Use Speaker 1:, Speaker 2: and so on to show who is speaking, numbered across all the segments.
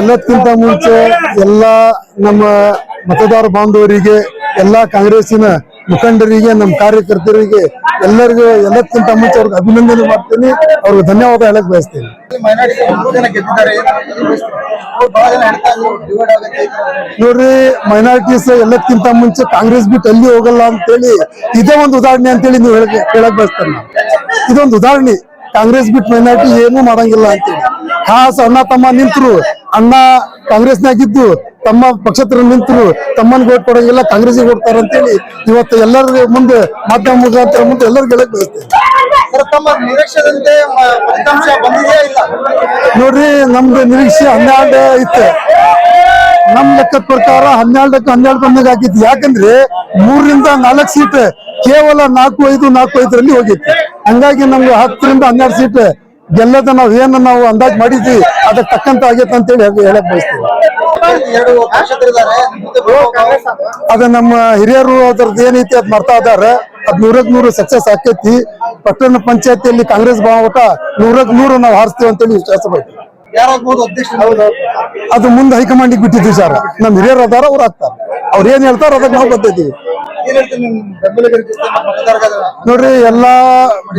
Speaker 1: ಎಲ್ಲದಕ್ಕಿಂತ ಮುಂಚೆ ಎಲ್ಲ ನಮ್ಮ ಮತದಾರ ಬಾಂಧವರಿಗೆ, ಎಲ್ಲ ಕಾಂಗ್ರೆಸ್ಸಿನ ಮುಖಂಡರಿಗೆ, ನಮ್ಮ ಕಾರ್ಯಕರ್ತರಿಗೆ ಎಲ್ಲರಿಗೂ ಎಲ್ಲದಕ್ಕಿಂತ ಮುಂಚೆ ಅವ್ರಿಗೆ ಅಭಿನಂದನೆ ಮಾಡ್ತೀನಿ. ಅವ್ರಿಗೆ ಧನ್ಯವಾದ ಹೇಳಕ್ ಬಯಸ್ತೀನಿ. ನೋಡ್ರಿ ಮೈನಾರಿಟೀಸ್ ಎಲ್ಲದಕ್ಕಿಂತ ಮುಂಚೆ ಕಾಂಗ್ರೆಸ್ ಬಿಟ್ಟು ಎಲ್ಲಿ ಹೋಗಲ್ಲ ಅಂತೇಳಿ ಇದೇ ಒಂದು ಉದಾಹರಣೆ ಅಂತೇಳಿ ನೀವು ಹೇಳಕ್ ಹೇಳಕ್ ಬಯಸ್ತೇನೆ. ಇದೊಂದು ಉದಾಹರಣೆ. ಕಾಂಗ್ರೆಸ್ ಬಿಟ್ಟು ಮೈನಾರಿಟಿ ಏನೂ ಮಾಡಂಗಿಲ್ಲ ಅಂತೇಳಿ. ಹಾ, ಸಣ್ಣ ತಮ್ಮ ನಿಂತರು ಅಣ್ಣ ಕಾಂಗ್ರೆಸ್ನಾಗಿದ್ದು ತಮ್ಮ ಪಕ್ಷತ್ರ ನಿಂತರು ತಮ್ಮನ್ ಓಟ್ ಕೊಡೋಂಗಿಲ್ಲ ಕಾಂಗ್ರೆಸ್ಗೆ ಓಡ್ತಾರ ಅಂತೇಳಿ ಇವತ್ತು ಎಲ್ಲರ ಮುಂದೆ ಮಾಧ್ಯಮ ಮುಖಾಂತರ ಮುಂದೆ
Speaker 2: ಎಲ್ಲರೂ ಗೆಲ್ಲ ಇಲ್ಲ?
Speaker 1: ನೋಡ್ರಿ ನಮ್ದು ನಿರೀಕ್ಷೆ ಹನ್ನೆರಡು ಇತ್ತು ನಮ್ ಲೆಕ್ಕದ ಪ್ರಕಾರ ಹನ್ನೆರಡಕ್ಕೆ ಹನ್ನೆರಡು ಬಂದಾಗ ಆಗಿತ್ತು. ಯಾಕಂದ್ರೆ ಮೂರರಿಂದ ನಾಲ್ಕು ಸೀಟ್ ಕೇವಲ ನಾಲ್ಕು ಐದು ನಾಲ್ಕು ಐದರಲ್ಲಿ ಹೋಗಿತ್ತು. ಹಂಗಾಗಿ ನಮ್ಗೆ ಹತ್ತರಿಂದ ಹನ್ನೆರಡು ಸೀಟ್ ಗೆಲ್ಲದ ನಾವು ಏನು ನಾವು ಅಂದಾಜು ಮಾಡಿದ್ವಿ, ಅದಕ್ಕೆ ತಕ್ಕಂತ ಆಗೈತೆ ಅಂತೇಳಿ ಹೇಳಿ- ಹೇಳಕ್ ಬಯಸ್ತೀವಿ ಅದ ನಮ್ಮ ಹಿರಿಯರು ಅದ್ರದ್ದು ಏನೈತಿ, ಅದ್ ಮಾಡ್ತಾ ಇದಾರೆ. ಅದ್ ನೂರಕ್ ನೂರು ಸಕ್ಸಸ್ ಆಕೈತಿ. ಪಟ್ಟಣ ಪಂಚಾಯತಿಯಲ್ಲಿ ಕಾಂಗ್ರೆಸ್ ಭಾವಟ ನೂರಕ್ ನೂರು ನಾವು ಹಾರಿಸ್ತೀವಿ ಅಂತೇಳಿ ವಿಶ್ವಾಸ
Speaker 2: ಅಧ್ಯಕ್ಷ
Speaker 1: ಅದು ಮುಂದೆ ಹೈಕಮಾಂಡಿಗೆ ಬಿಟ್ಟಿದ್ವಿ ಸರ್. ನಮ್ಮ ಹಿರಿಯರು ಅದಾರ, ಅವ್ರು ಆಗ್ತಾರ. ಅವ್ರು ಏನ್ ಹೇಳ್ತಾರ ಅದಕ್ಕೆ ನಾವು ಬಂದಿದ್ದೀವಿ ನೋಡ್ರಿ ಎಲ್ಲಾ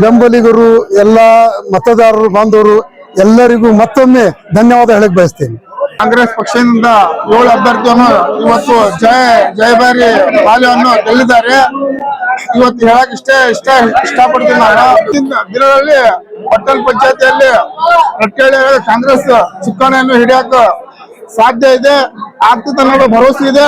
Speaker 1: ಬೆಂಬಲಿಗರು ಎಲ್ಲಾ ಮತದಾರರು ಬಾಂಧವರು ಎಲ್ಲರಿಗೂ ಮತ್ತೊಮ್ಮೆ ಧನ್ಯವಾದ ಹೇಳಕ್ ಬಯಸ್ತೇನೆ.
Speaker 3: ಕಾಂಗ್ರೆಸ್ ಪಕ್ಷದಿಂದ ಏಳು ಅಭ್ಯರ್ಥಿಯನ್ನು ಇವತ್ತು ಜಯ ಜಯಭಾರಿ ಬಾಲ್ಯವನ್ನು ಗೆಲ್ಲಿದ್ದಾರೆ. ಇವತ್ತು ಹೇಳಕ್ ಇಷ್ಟ ಇಷ್ಟ ಇಷ್ಟಪಡ್ತೀನಿ ನಾನು. ದಿನಗಳಲ್ಲಿ ಪಟ್ಟಣ ಪಂಚಾಯತಿಯಲ್ಲಿ ರಟ್ಟೇಳಿ ಕಾಂಗ್ರೆಸ್ ಚುಕ್ಕಾಣಿಯನ್ನು ಹಿಡಿಯಕ್ಕೆ ಸಾಧ್ಯ ಇದೆ. ಆಗ್ತದೆ ಅನ್ನೋದು ಭರವಸೆ ಇದೆ.